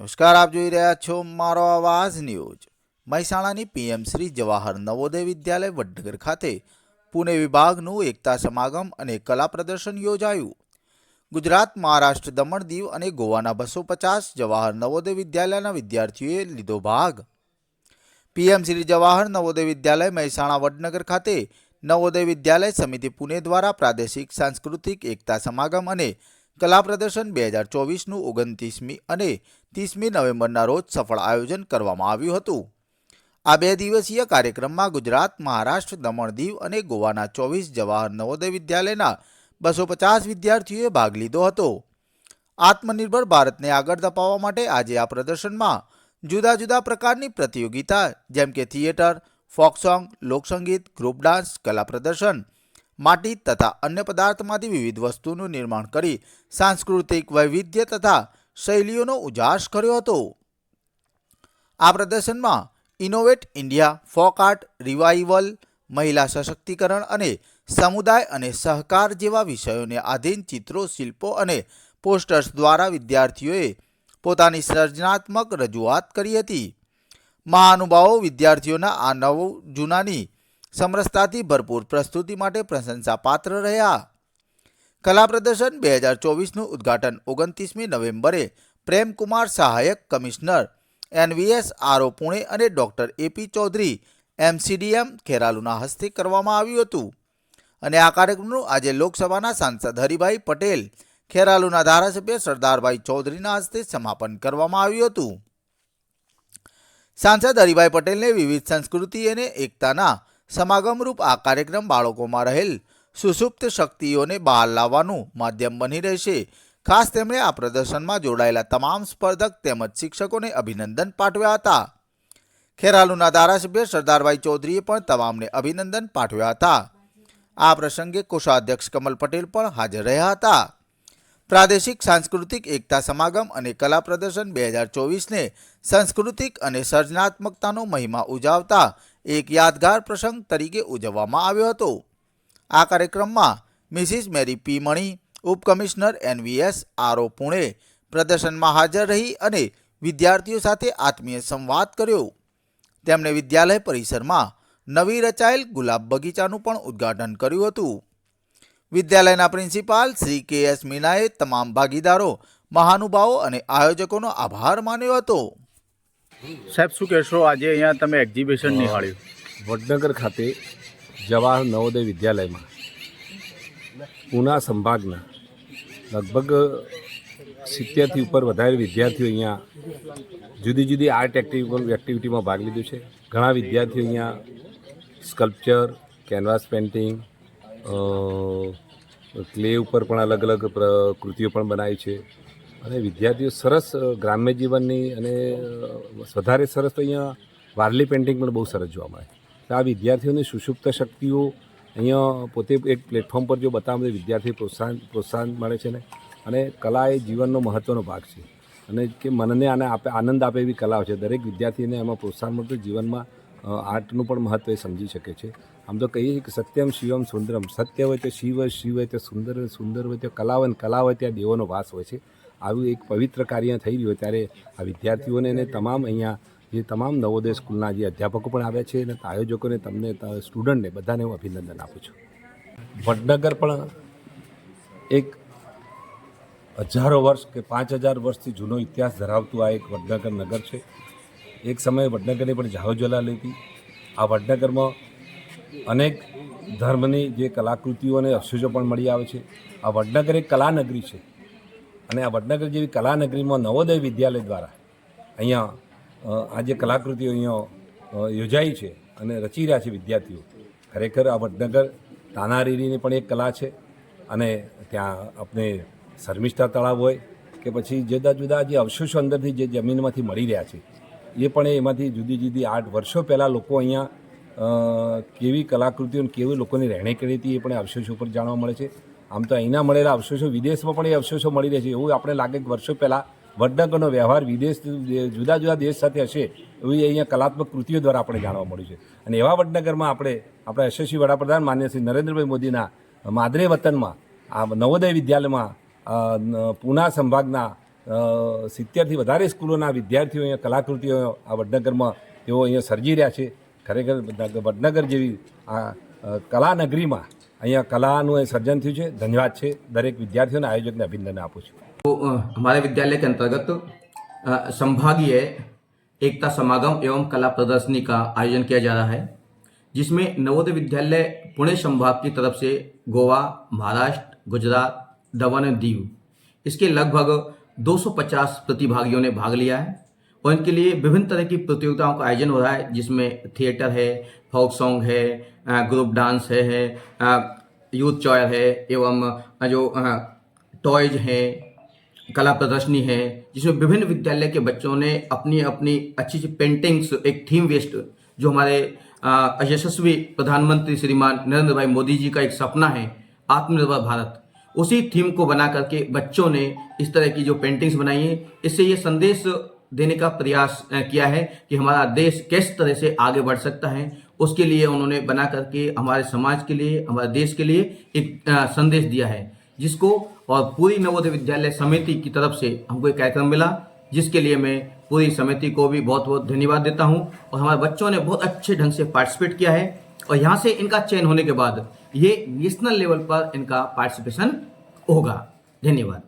નમસ્કાર, આપ જોઈ રહ્યા છો મારો આવાજ ન્યૂઝ. મહેસાણાની પીએમ શ્રી જવાહર નવોદય વિદ્યાલય વડનગર ખાતે પુણે વિભાગનું એકતા સમાગમ અને કલા પ્રદર્શન યોજાયું. ગુજરાત મહારાષ્ટ્ર દમણ દીવ અને ગોવાના બસો પચાસ જવાહર નવોદય વિદ્યાલયના વિદ્યાર્થીઓએ લીધો ભાગ. પીએમ શ્રી જવાહર નવોદય વિદ્યાલય મહેસાણા વડનગર ખાતે નવોદય વિદ્યાલય સમિતિ પુણે દ્વારા પ્રાદેશિક, સાંસ્કૃતિક એકતા સમાગમ અને કલા પ્રદર્શન બે હજાર ચોવીસનું ઓગણત્રીસમી અને ત્રીસમી નવેમ્બરના રોજ સફળ આયોજન કરવામાં આવ્યું હતું. આ બે દિવસીય કાર્યક્રમમાં ગુજરાત, મહારાષ્ટ્ર, દમણ દીવ અને ગોવાના ચોવીસ જવાહર નવોદય વિદ્યાલયના બસો પચાસ વિદ્યાર્થીઓએ ભાગ લીધો હતો. આત્મનિર્ભર ભારતને આગળ ધપાવવા માટે આજે આ પ્રદર્શનમાં જુદા જુદા પ્રકારની પ્રતિયોગિતા, જેમ કે થિયેટર, ફોક સોંગ, લોકસંગીત, ગ્રુપ ડાન્સ, કલા પ્રદર્શન માટી તથા અન્ય પદાર્થમાંથી વિવિધ વસ્તુનું નિર્માણ કરી સાંસ્કૃતિક વૈવિધ્ય તથા શૈલીઓનો ઉજાસ કર્યો હતો. આ પ્રદર્શનમાં innovate India folk art revival મહિલા સશક્તિકરણ અને સમુદાય અને સહકાર જેવા વિષયોને આધીન ચિત્રો, શિલ્પો અને પોસ્ટર્સ દ્વારા વિદ્યાર્થીઓએ પોતાની સર્જનાત્મક રજૂઆત કરી હતી. મહાનુભાવો વિદ્યાર્થીઓના આ નવ જૂનાની સમરસતાથી ભરપૂર પ્રસ્તુતિ માટે પ્રશંસાપાત્ર રહ્યા. કલા પ્રદર્શન બે હજાર ચોવીસનું ઉદ્ઘાટન ઓગણત્રીસમી નવેમ્બરે પ્રેમકુમાર સહાયક કમિશનર, એનવીએસ આરઓ પુણે અને doctor A P Chaudhary, MCDM ખેરાલુના હસ્તે કરવામાં આવ્યું હતું. અને આ કાર્યક્રમનું આજે લોકસભાના સાંસદ હરિભાઈ પટેલ, ખેરાલુના ધારાસભ્ય સરદારભાઈ ચૌધરીના હસ્તે સમાપન કરવામાં આવ્યું હતું. સાંસદ હરિભાઈ પટેલને વિવિધ સંસ્કૃતિ અને એકતાના સમાગમરૂપ આ કાર્યક્રમ બાળકોમાં રહેલ સુસુપ્ત શક્તિઓને બહાર લાવવાનું માધ્યમ બની રહેશે. ખાસ તેમણે આ પ્રદર્શનમાં જોડાયેલા તમામ સ્પર્ધક તેમજ શિક્ષકોને અભિનંદન પાઠવ્યા હતા. ખેરાલુના ધારાસભ્ય સરદારભાઈ ચૌધરીએ પણ તમામને અભિનંદન પાઠવ્યા હતા. આ પ્રસંગે કોષાધ્યક્ષ કમલ પટેલ પણ હાજર રહ્યા હતા. પ્રાદેશિક સાંસ્કૃતિક એકતા સમાગમ અને કલા પ્રદર્શન બે હજાર ચોવીસને સાંસ્કૃતિક અને સર્જનાત્મકતાનો મહિમા ઉજાવતા એક યાદગાર પ્રસંગ તરીકે ઉજવવામાં આવ્યો હતો. આ કાર્યક્રમમાં મિસિસ મેરી પી મણી ઉપકમિશનર એનવીએસ આરઓ પુણે પ્રદર્શનમાં હાજર રહી અને વિદ્યાર્થીઓ સાથે આત્મીય સંવાદ કર્યો. તેમણે વિદ્યાલય પરિસરમાં નવી રચાયેલ ગુલાબ બગીચાનું પણ ઉદ્ઘાટન કર્યું હતું. વિદ્યાલયના પ્રિન્સિપાલ શ્રી કે એસ મીનાએ તમામ ભાગીદારો, મહાનુભાવો અને આયોજકોનો આભાર માન્યો હતો. સાહેબ શું કહેશો? આજે અહીંયા તમે એક્ઝિબિશન નિહાળ્યું. વડનગર ખાતે જવાહર નવોદય વિદ્યાલયમાં પૂના સંભાગના લગભગ સિત્તેરથી ઉપર વધારે વિદ્યાર્થીઓ અહીંયા જુદી જુદી આર્ટ એક્ટિવિટી એક્ટિવિટીમાં ભાગ લીધો છે. ઘણા વિદ્યાર્થીઓ અહીંયા સ્કલ્પચર કેનવાસ પેઇન્ટિંગ ક્લે ઉપર પણ અલગ અલગ કૃતિઓ પણ બનાવી છે. અને વિદ્યાર્થીઓ સરસ ગ્રામ્ય જીવનની અને વધારે સરસ તો અહીંયા વારલી પેઇન્ટિંગ પણ બહુ સરસ જોવા મળે. તો આ વિદ્યાર્થીઓની સુષુપ્ત શક્તિઓ અહીંયા પોતે એક પ્લેટફોર્મ પર જો બતાવવા વિદ્યાર્થી પ્રોત્સાહન પ્રોત્સાહન મળે છે ને. અને કલા એ જીવનનો મહત્ત્વનો ભાગ છે. અને કે મનને આને આપે, આનંદ આપે એવી કલાઓ છે. દરેક વિદ્યાર્થીને એમાં પ્રોત્સાહન મળતું જીવનમાં આર્ટનું પણ મહત્ત્વ એ સમજી શકે છે. આમ તો કહીએ કે સત્યમ શિવમ સુંદરમ. સત્ય હોય તો શિવ શિવ હોય તો સુંદર સુંદર હોય તો કલા હોય કલા હોય ત્યાં દેવોનો વાસ હોય છે. આવું એક પવિત્ર કાર્ય થઈ રહ્યું ત્યારે આ વિદ્યાર્થીઓને અને તમામ અહીંયા જે તમામ નવોદય સ્કૂલના જે અધ્યાપકો પણ આવ્યા છે અને આયોજકોને તમને સ્ટુડન્ટને બધાને હું અભિનંદન આપું છું. વડનગર પણ એક હજારો વર્ષ કે પાંચ હજાર વર્ષથી જૂનો ઇતિહાસ ધરાવતું આ એક વડનગર નગર છે. એક સમયે વડનગરની પણ જાહો જલાલી હતી. આ વડનગરમાં અનેક ધર્મની જે કલાકૃતિઓ અને અવશેષો પણ મળી આવે છે. આ વડનગર એક કલાનગરી છે. અને આ વડનગર જેવી કલાનગરીમાં નવોદય વિદ્યાલય દ્વારા અહીંયા આ જે કલાકૃતિઓ અહીંયા યોજાઈ છે અને રચી રહ્યા છે વિદ્યાર્થીઓ. ખરેખર આ વડનગર તાનારીરીની પણ એક કલા છે અને ત્યાં આપણે શર્મિષ્ઠા તળાવ હોય કે પછી જુદા જુદા જે અવશેષો અંદરથી જે જમીનમાંથી મળી રહ્યા છે, એ પણ એમાંથી જુદી જુદી આઠ વર્ષો પહેલાં લોકો અહીંયા કેવી કલાકૃતિઓ કેવી લોકોની રહેણી કરી હતી એ પણ અવશેષો ઉપર જાણવા મળે છે. આમ તો અહીંના મળેલા અવશેષો વિદેશમાં પણ એ અવશેષો મળી રહે છે. એવું આપણે લાગે કે વર્ષો પહેલાં વડનગરનો વ્યવહાર વિદેશ જુદા જુદા દેશ સાથે હશે એવી અહીંયા કલાત્મક કૃતિઓ દ્વારા આપણે જાણવા મળ્યું છે. અને એવા વડનગરમાં આપણે આપણા યશસ્વી વડાપ્રધાન માન્ય શ્રી નરેન્દ્રભાઈ મોદીના માદરે વતનમાં આ નવોદય વિદ્યાલયમાં પૂના સંભાગના સિત્તેરથી વધારે સ્કૂલોના વિદ્યાર્થીઓ અહીંયા કલાકૃતિઓ આ વડનગરમાં તેઓ અહીંયા સર્જી રહ્યા છે. ખરેખર વડનગર જેવી આ કલાનગરીમાં અહીંયા કલાનું એ સર્જન થયું છે ધન્યવાદ છે દરેક વિદ્યાર્થીઓને આયોજકને અભિનંદન આપું છું तो अ, हमारे विद्यालय के अंतर्गत अ, संभागीय एकता समागम एवं कला प्रदर्शनी का आयोजन किया जा रहा है जिसमें नवोदय विद्यालय पुणे संभाग की तरफ से गोवा महाराष्ट्र गुजरात दमन और दीव इसके लगभग 250 प्रतिभागियों ने भाग लिया है और इनके लिए विभिन्न तरह की प्रतियोगिताओं का आयोजन हो रहा है जिसमें थिएटर है फोक सॉन्ग है ग्रुप डांस है, है यूथ चॉयर है एवं जो टॉयज हैं कला प्रदर्शनी है जिसमें विभिन्न विद्यालय के बच्चों ने अपनी अपनी अच्छी अच्छी पेंटिंग्स एक थीम वेस्ट जो हमारे यशस्वी प्रधानमंत्री श्रीमान नरेंद्र भाई मोदी जी का एक सपना है आत्मनिर्भर भारत। उसी थीम को बना करके बच्चों ने इस तरह की जो पेंटिंग्स बनाई है इससे ये संदेश देने का प्रयास किया है कि हमारा देश किस तरह से आगे बढ़ सकता है। उसके लिए उन्होंने बना करके हमारे समाज के लिए, हमारे देश के लिए एक संदेश दिया है, जिसको और पूरी नवोदय विद्यालय समिति की तरफ़ से हमको एक कार्यक्रम मिला, जिसके लिए मैं पूरी समिति को भी बहुत बहुत धन्यवाद देता हूँ। और हमारे बच्चों ने बहुत अच्छे ढंग से पार्टिसिपेट किया है, और यहाँ से इनका चयन होने के बाद ये नेशनल लेवल पर इनका पार्टिसिपेशन होगा। धन्यवाद।